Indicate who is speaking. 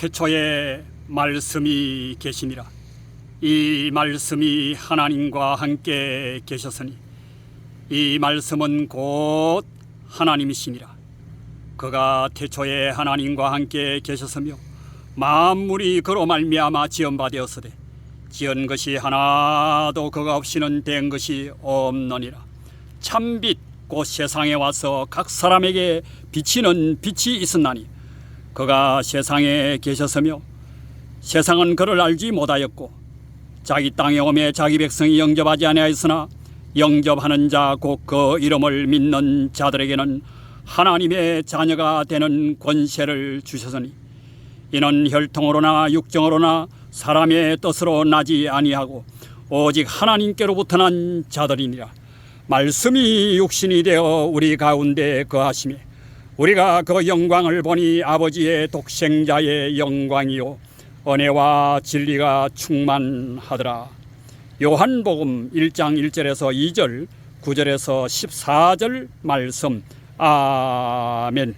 Speaker 1: 태초에 말씀이 계시니라. 이 말씀이 하나님과 함께 계셨으니 이 말씀은 곧 하나님이시니라. 그가 태초에 하나님과 함께 계셨으며 만물이 그로 말미암아 지연받았으되 지은 것이 하나도 그가 없이는 된 것이 없느니라. 참빛 곧 세상에 와서 각 사람에게 비치는 빛이 있었나니 그가 세상에 계셨으며 세상은 그를 알지 못하였고 자기 땅에 오매 자기 백성이 영접하지 아니하였으나 영접하는 자 곧 그 이름을 믿는 자들에게는 하나님의 자녀가 되는 권세를 주셨으니 이는 혈통으로나 육정으로나 사람의 뜻으로 나지 아니하고 오직 하나님께로부터 난 자들이니라. 말씀이 육신이 되어 우리 가운데 거하심에 우리가 그 영광을 보니 아버지의 독생자의 영광이요. 은혜와 진리가 충만하더라. 요한복음 1장 1절에서 2절 9절에서 14절 말씀. 아멘